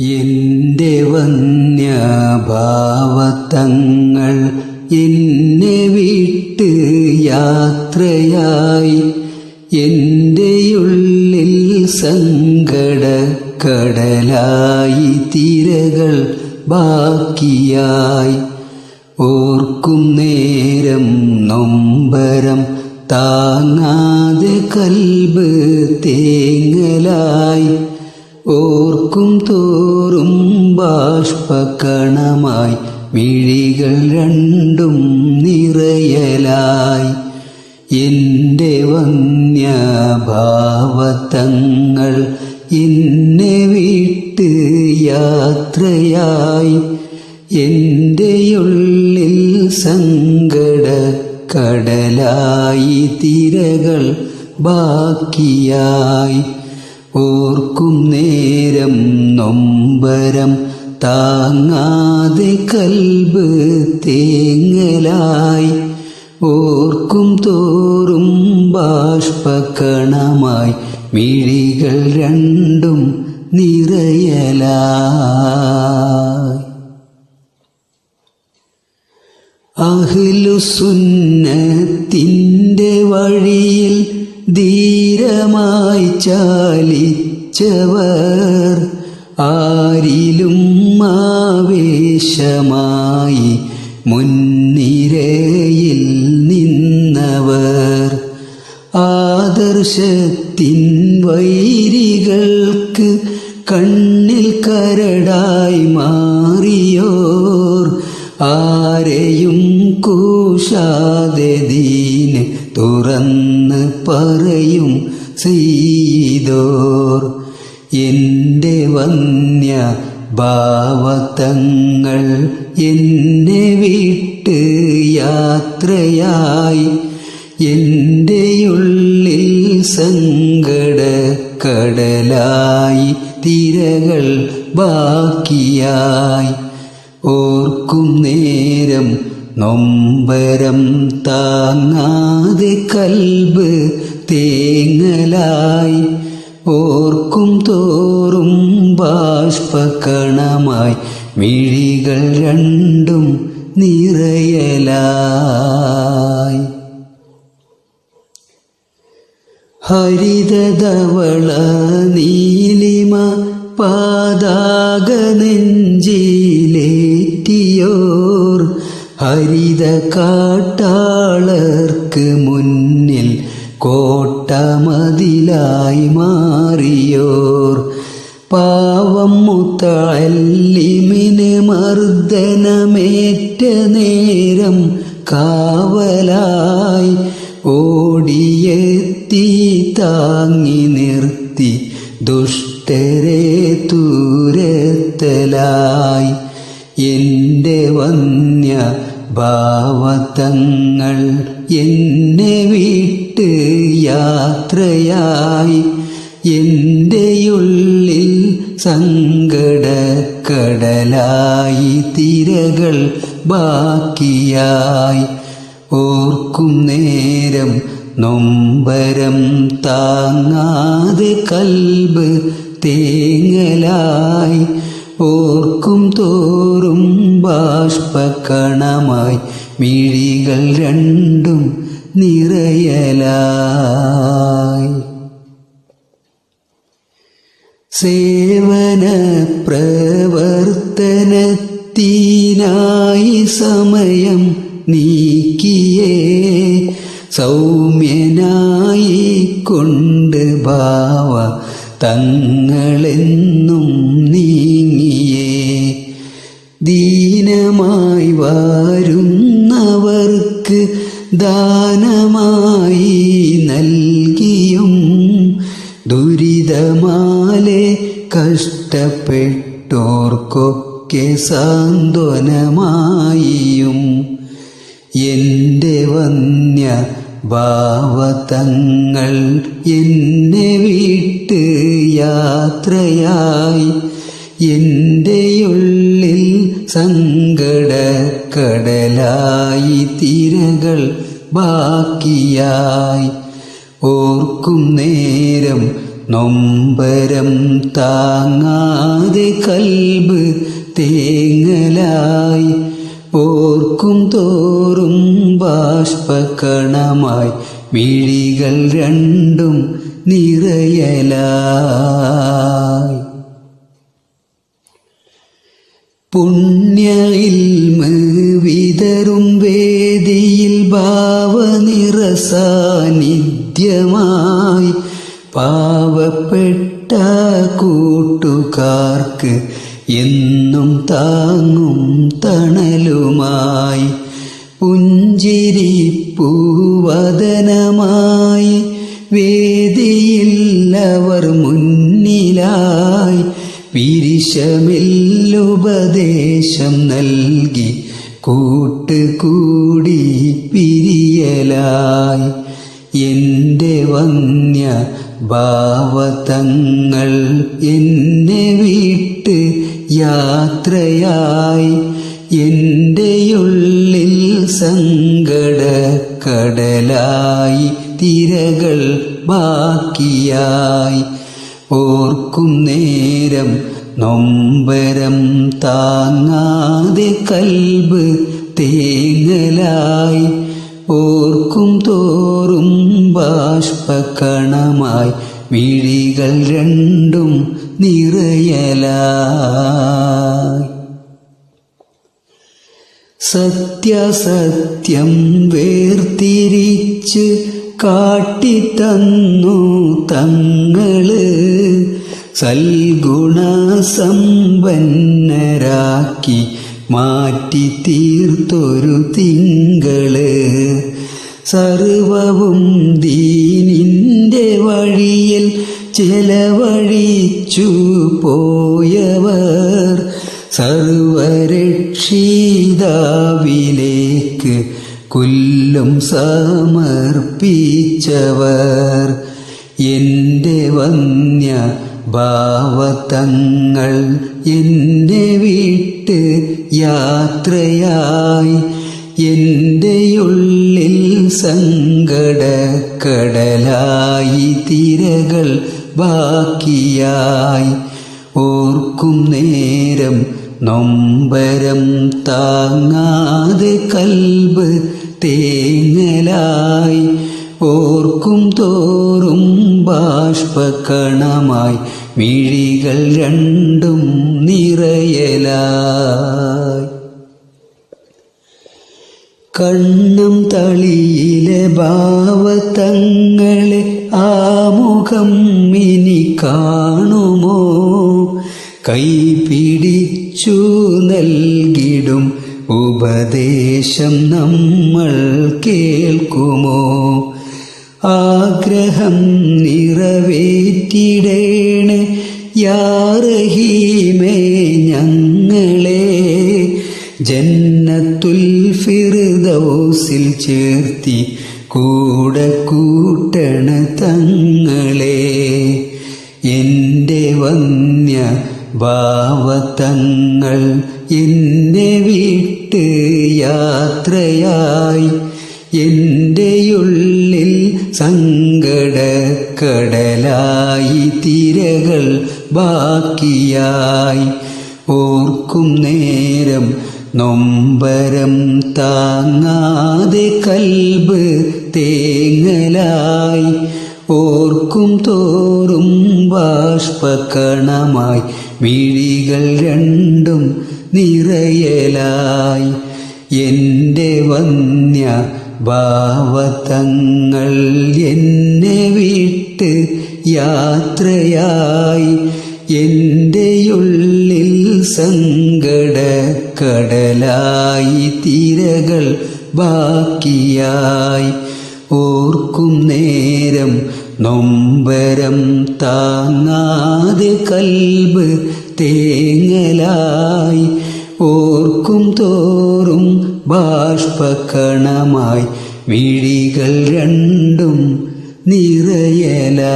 എന്റെ വന്യഭാവത്തങ്ങൾ എന്നെ വിട്ട് യാത്രയായി. എന്റെയുള്ളിൽ സങ്കട കടലായി തിരകൾ ബാക്കിയായി. ഓർക്കും നേരം നൊമ്പരം താങ്ങാതെ കൽബ് തേങ്ങലായി. ഓർക്കും തോറും ബാഷ്പകണമായി മിഴികൾ രണ്ടും നിറയലായി. എന്റെ വന്യഭാവത്തങ്ങൾ എന്നെ വിട്ട് യാത്രയായി. എന്റെയുള്ളിൽ സങ്കട കടലായി തിരകൾ ബാക്കിയായി. ഓർക്കും നേരം നൊമ്പരം താങ്ങാതെ കൽബ് തേങ്ങലായി. ഓർക്കും തോറും ബാഷ്പകണമായി മിഴികൾ രണ്ടും നിറയലായി. അഹ്ലുസുന്നത്തിന്റെ വഴിയിൽ ധീരമായി ചാലിച്ചവർ ആരിലും ആവേശമായി മുൻനിരയിൽ നിന്നവർ ആദർശത്തിൻ വൈരികൾക്ക് കണ്ണിൽ കരടായി മാറിയോർ ആരെയും കൂശാതെ ദീന് തുറന്ന് പറയും ചെയ്തോർ. എന്റെ വന്യ ഭാവതങ്ങൾ എന്നെ വിട്ട് യാത്രയായി. എന്റെയുള്ളിൽ സങ്കട കടലായി തിരകൾ ബാക്കിയായി. ഓർക്കും നേരം നൊമ്പരം താങ്ങാതെ കൽബ് തേങ്ങലായി ഓർക്കും തോറും ബാഷ്പകണമായി മിഴികൾ രണ്ടും നിറയലായി. ഹരിതധവള നീലിമ പാതാക നെഞ്ചിലേറ്റിയോർ ഹരിത കാട്ടാളർക്ക് മുന്നിൽ കോട്ടമതിലായി മാറിയോർ. പാവം മുത്തല്ലിമിന് മർദ്ദനമേറ്റ നേരം കാവലായി ഓടിയെത്തി താങ്ങി നിർത്തി ദുഷ്ടരെ തൂരത്തലായി. എന്റെ വന്യ ഭാവതങ്ങൾ എന്നെ വിട്ട് യാത്രയായി എന്റെയുള്ളിൽ സങ്കട കടലായി തിരകൾ ബാക്കിയായി. ഓർക്കും നേരം നൊമ്പരം താങ്ങാതെ കൽബ് തേങ്ങലായി. ഓർക്കും തോറും ബാഷ്പക്കണമായി മിഴികൾ രണ്ടും നിറയലായി. സേവന പ്രവർത്തനത്തിനായി സമയം നീക്കിയേ. സൗമ്യനായി കൊണ്ട് ഭാവ തങ്ങളെന്നും നീങ്ങിയേ. ദീനമായി വാരുന്നവർക്ക് ദാനമായി നൽകിയും ദുരിതമാലെ കഷ്ടപ്പെട്ടോർക്കൊക്കെ സാന്ത്വനമായിയും എന്റെ വന്യ ഭാവതങ്ങൾ എന്നെ വിട്ട് യാത്രയായി എന്റെയുള്ളിൽ സങ്കട കടലായി തിരകൾ ബാക്കിയായി. ഓർക്കും നേരം നൊമ്പരം താങ്ങാതെ കൽബ് തേങ്ങലായി. ഓർക്കും തോറും ബാഷ്പകണമായി മിഴികൾ രണ്ടും നിറയലായി. പുണ്യ ഭാവനിറസാന്നിധ്യമായി പാവപ്പെട്ട കൂട്ടുകാർക്ക് എന്നും താങ്ങും തണലുമായി പുഞ്ചിരി പൂവദനമായി വേദിയില്ലവർ മുന്നിലായി പിരിശമില്ലുപദേശം നൽകി കൂട്ടുകൂടി പിരിയലായി എന്റെ വന്യ ഭാവതങ്ങൾ എന്നെ വിട്ട് യാത്രയായി എന്റെയുള്ളിൽ സങ്കട കടലായി തിരകൾ ബാക്കിയായി ഓർക്കും നേരം നൊമ്പരം താങ്ങാതെ കൽബ് തേങ്ങലായി ഓർക്കും തോറും ബാഷ്പകണമായി വിഴികൾ രണ്ടും നിറയലായി. സത്യസത്യം വേർതിരിച്ച് കാട്ടിത്തന്നു തങ്ങൾ സൽഗുണസമ്പന്നരാക്കി മാറ്റി തീർത്തൊരു തിങ്കൾ. സർവവും ദീനിന്റെ വഴിയിൽ ചിലവഴിച്ചു പോയവർ സർവരക്ഷിതാവിലേക്ക് കൊല്ലും സമർപ്പിച്ചവർ. എന്റെ വന്യ ഭാവതങ്ങൾ എന്നെ വിട്ട് യാത്രയായി. എന്റെയുള്ളിൽ സങ്കട കടലായി തിരകൾ ബാക്കിയായി. ഓർക്കും നേരം നൊമ്പരം താങ്ങാതെ കൽബ് തേങ്ങലായി. ഓർക്കും തോറും ബാഷ്പകണമായി മിഴികൾ രണ്ടും നിറയലായി. കണ്ണം തളിയിലെ ഭാവത്തങ്ങളെ ആമുഖം ഇനി കാണുമോ? കൈപിടിച്ചു നൽകിടും ഉപദേശം നമ്മൾ കേൾക്കുമോ? ആഗ്രഹം നിറവേറ്റിടേണ്. യാറഹീമേ ഞങ്ങളെ ജന്നത്തുൽ ഫിർദൗസിൽ ചേർത്തി കൂടെ കൂട്ടണ തങ്ങളെ. എന്റെ വന്യ ഭാവതങ്ങൾ എന്നെ വിട്ട് യാത്രയായി. എന്റെയുള്ളിൽ സങ്കട കടലായി തിരകൾ ബാക്കിയായി. ഓർക്കും നേരം നൊമ്പരം താങ്ങാതെ കൽബ് തേങ്ങലായി. ഓർക്കും തോറും ബാഷ്പക്കണമായി മിഴികൾ രണ്ടും നിറയലായി. എന്റെ വന്യ ഭാവതങ്ങൾ എന്നെ വിട്ട് യാത്രയായി. എന്റെയുള്ളിൽ സങ്കട കടലായി തിരകൾ ബാക്കിയായി. ഓർക്കും നേരം നൊമ്പരം താങ്ങാതെ കൽബ് തേങ്ങലായി. ഓർക്കും തോറും ബാഷ്പകണമായി മിഴികൾ രണ്ടും നിറയലായി